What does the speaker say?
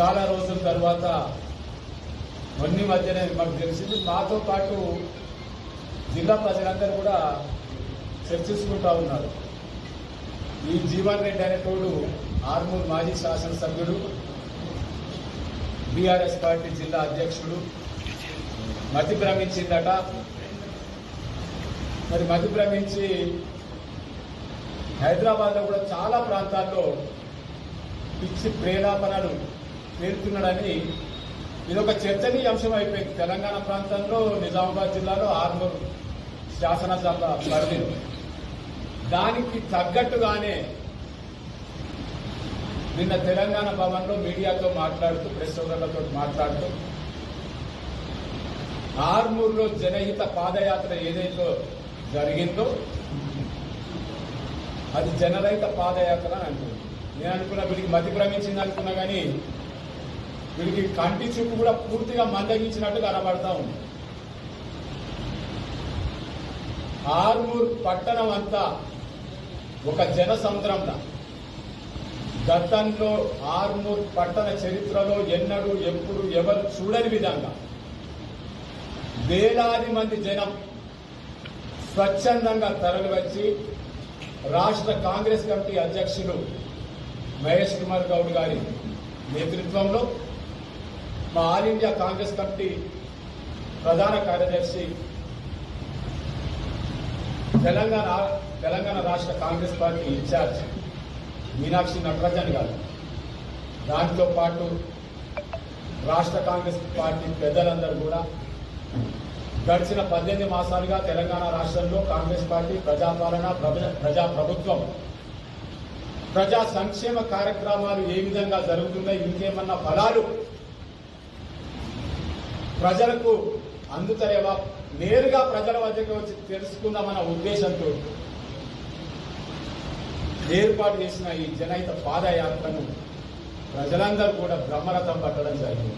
చాలా రోజుల తర్వాత మొన్న మధ్యనే మాకు తెలిసింది. మాతో పాటు జిల్లా ప్రజలందరూ కూడా చర్చించుకుంటా ఉన్నారు. ఈ జీవన్ రెడ్డి అనేటోడు ఆర్మూర్ మాజీ శాసనసభ్యుడు బీఆర్ఎస్ పార్టీ జిల్లా అధ్యక్షుడు మతి భ్రమించిందట. మరి మతి భ్రమించి హైదరాబాద్లో కూడా చాలా ప్రాంతాల్లో పిచ్చి ప్రేలాపనలు పేరుతున్నాడని ఇది ఒక చర్చనీయాంశం అయిపోయింది. తెలంగాణ ప్రాంతంలో నిజామాబాద్ జిల్లాలో ఆర్మూర్ శాసనసభ పరిధి. దానికి తగ్గట్టుగానే నిన్న తెలంగాణ భవన్లో మీడియాతో మాట్లాడుతూ ప్రెస్ సోదరులతో మాట్లాడుతూ ఆర్మూర్లో జనహిత పాదయాత్ర ఏదైతే జరిగిందో అది జనరహిత పాదయాత్ర అని అంటుంది నేను అనుకున్నా వీడికి మతి భ్రమించింది అనుకున్నా కానీ వీడికి కంటి చూపు కూడా పూర్తిగా మందగించినట్టు కనబడతా ఉంది. ఆర్మూర్ పట్టణం అంతా ఒక జన సంద్రంలా గతంలో ఆర్మూర్ పట్టణ చరిత్రలో ఎన్నడూ ఎప్పుడు ఎవరు చూడని విధంగా. వేలాది మంది జనం స్వచ్ఛందంగా తరలివచ్చి రాష్ట్ర కాంగ్రెస్ కమిటీ అధ్యక్షులు మహేష్ కుమార్ గౌడ్ గారి నేతృత్వంలో మా ఆల్ ఇండియా కాంగ్రెస్ కమిటీ ప్రధాన కార్యదర్శి తెలంగాణ తెలంగాణ రాష్ట్ర కాంగ్రెస్ పార్టీ ఇన్ఛార్జ్ మీనాక్షి నటరాజన్ గారు. దాంతో పాటు రాష్ట్ర కాంగ్రెస్ పార్టీ పెద్దలందరూ కూడా గడిచిన పద్దెనిమిది మాసాలుగా తెలంగాణ రాష్ట్రంలో కాంగ్రెస్ పార్టీ ప్రజాపాలన ప్రజ- ప్రజా ప్రభుత్వం ప్రజా సంక్షేమ కార్యక్రమాలు ఏ విధంగా జరుగుతున్నాయి ఇంకేమన్నా ఫలాలు ప్రజలకు అందుతాయేవా నేరుగా ప్రజల వద్దకు వచ్చి తెలుసుకుందామన్న ఉద్దేశంతో ఏర్పాటు చేసిన ఈ జనహిత పాదయాత్రను ప్రజలందరూ కూడా బ్రహ్మరథం పట్టడం జరిగింది.